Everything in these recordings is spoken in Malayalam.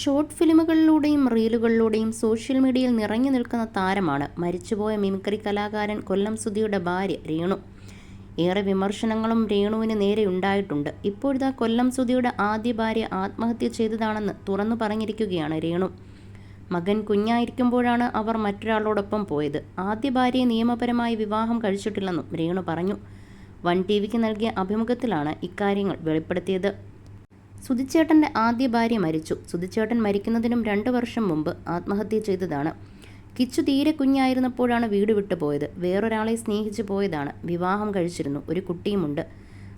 ഷോർട്ട് ഫിലിമുകളിലൂടെയും റീലുകളിലൂടെയും സോഷ്യൽ മീഡിയയിൽ നിറഞ്ഞു നിൽക്കുന്ന താരമാണ് മരിച്ചുപോയ മിമിക്രി കലാകാരൻ കൊല്ലം സുധിയുടെ ഭാര്യ രേണു. ഏറെ വിമർശനങ്ങളും രേണുവിന് നേരെ ഉണ്ടായിട്ടുണ്ട്. ഇപ്പോഴിതാ കൊല്ലം സുധിയുടെ ആദ്യ ഭാര്യ ആത്മഹത്യ ചെയ്തതാണെന്ന് തുറന്നു പറഞ്ഞിരിക്കുകയാണ് രേണു. മകൻ കുഞ്ഞായിരിക്കുമ്പോഴാണ് അവർ മറ്റൊരാളോടൊപ്പം പോയത്. ആദ്യ ഭാര്യയെ നിയമപരമായി വിവാഹം കഴിച്ചിട്ടില്ലെന്നും രേണു പറഞ്ഞു. വൺ ടി വിക്ക് നൽകിയ അഭിമുഖത്തിലാണ് ഇക്കാര്യങ്ങൾ വെളിപ്പെടുത്തിയത്. സുധിച്ചേട്ടന്റെ ആദ്യ ഭാര്യ മരിച്ചു. സുധിച്ചേട്ടൻ മരിക്കുന്നതിനും രണ്ട് വർഷം മുമ്പ് ആത്മഹത്യ ചെയ്തതാണ്. കിച്ചു തീരെ കുഞ്ഞായിരുന്നപ്പോഴാണ് വീട് വിട്ടു പോയത്. വേറൊരാളെ സ്നേഹിച്ചു പോയതാണ്. വിവാഹം കഴിച്ചിരുന്നു. ഒരു കുട്ടിയുമുണ്ട്.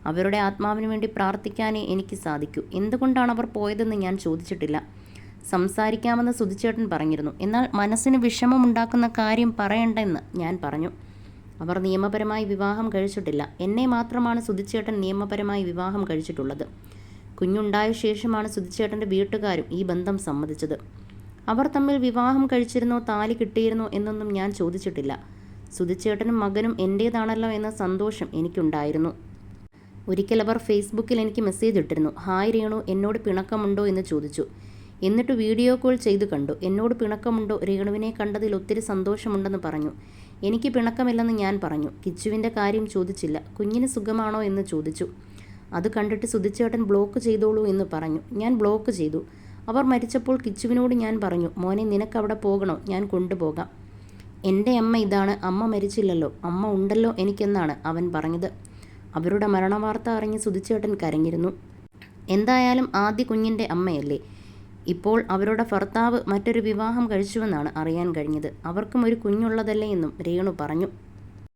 അവരുടെ ആത്മാവിന് വേണ്ടി പ്രാർത്ഥിക്കാനേ എനിക്ക് സാധിക്കൂ. എന്തുകൊണ്ടാണ് അവർ പോയതെന്ന് ഞാൻ ചോദിച്ചിട്ടില്ല. സംസാരിക്കാമെന്ന് സുധിച്ചേട്ടൻ പറഞ്ഞിരുന്നു. എന്നാൽ മനസ്സിന് വിഷമമുണ്ടാക്കുന്ന കാര്യം പറയണ്ടെന്ന് ഞാൻ പറഞ്ഞു. അവർ നിയമപരമായി വിവാഹം കഴിച്ചിട്ടില്ല. എന്നെ മാത്രമാണ് സുധിച്ചേട്ടൻ നിയമപരമായി വിവാഹം കഴിച്ചിട്ടുള്ളത്. കുഞ്ഞുണ്ടായ ശേഷമാണ് സുധിച്ചേട്ടന്റെ വീട്ടുകാരും ഈ ബന്ധം സമ്മതിച്ചത്. അവർ തമ്മിൽ വിവാഹം കഴിച്ചിരുന്നോ താലി കിട്ടിയിരുന്നോ എന്നൊന്നും ഞാൻ ചോദിച്ചിട്ടില്ല. സുധിച്ചേട്ടനും മകനും എന്റേതാണല്ലോ എന്ന സന്തോഷം എനിക്കുണ്ടായിരുന്നു. ഒരിക്കൽ അവർ ഫേസ്ബുക്കിൽ എനിക്ക് മെസ്സേജ് ഇട്ടിരുന്നു. ഹായ് രേണു എന്നോട് പിണക്കമുണ്ടോ? എന്ന് ചോദിച്ചു. എന്നിട്ട് വീഡിയോ കോൾ ചെയ്തു കണ്ടു. എന്നോട് പിണക്കമുണ്ടോ? രേണുവിനെ കണ്ടതിൽ ഒത്തിരി സന്തോഷമുണ്ടെന്ന് പറഞ്ഞു. എനിക്ക് പിണക്കമില്ലെന്ന് ഞാൻ പറഞ്ഞു. കിച്ചുവിന്റെ കാര്യം ചോദിച്ചില്ല. കുഞ്ഞിന് സുഖമാണോ? എന്ന് ചോദിച്ചു. അത് കണ്ടിട്ട് സുധിച്ചേട്ടൻ ബ്ലോക്ക് ചെയ്തോളൂ എന്ന് പറഞ്ഞു. ഞാൻ ബ്ലോക്ക് ചെയ്തു. അവർ മരിച്ചപ്പോൾ കിച്ചുവിനോട് ഞാൻ പറഞ്ഞു മോനെ നിനക്ക് അവിടെ പോകണോ? ഞാൻ കൊണ്ടുപോകാം. എന്റെ അമ്മ ഇതാണ്. അമ്മ മരിച്ചില്ലല്ലോ. അമ്മ ഉണ്ടല്ലോ എനിക്കെന്നാണ് അവൻ പറഞ്ഞത്. അവരുടെ മരണവാർത്ത അറിഞ്ഞ് സുധിച്ചേട്ടൻ കരഞ്ഞിരുന്നു. എന്തായാലും ആദ്യ കുഞ്ഞിന്റെ അമ്മയല്ലേ. ഇപ്പോൾ അവരുടെ ഭർത്താവ് മറ്റൊരു വിവാഹം കഴിച്ചുവെന്നാണ് അറിയാൻ കഴിഞ്ഞത്. അവർക്കും ഒരു കുഞ്ഞുള്ളതല്ലേ എന്നും രേണു പറഞ്ഞു.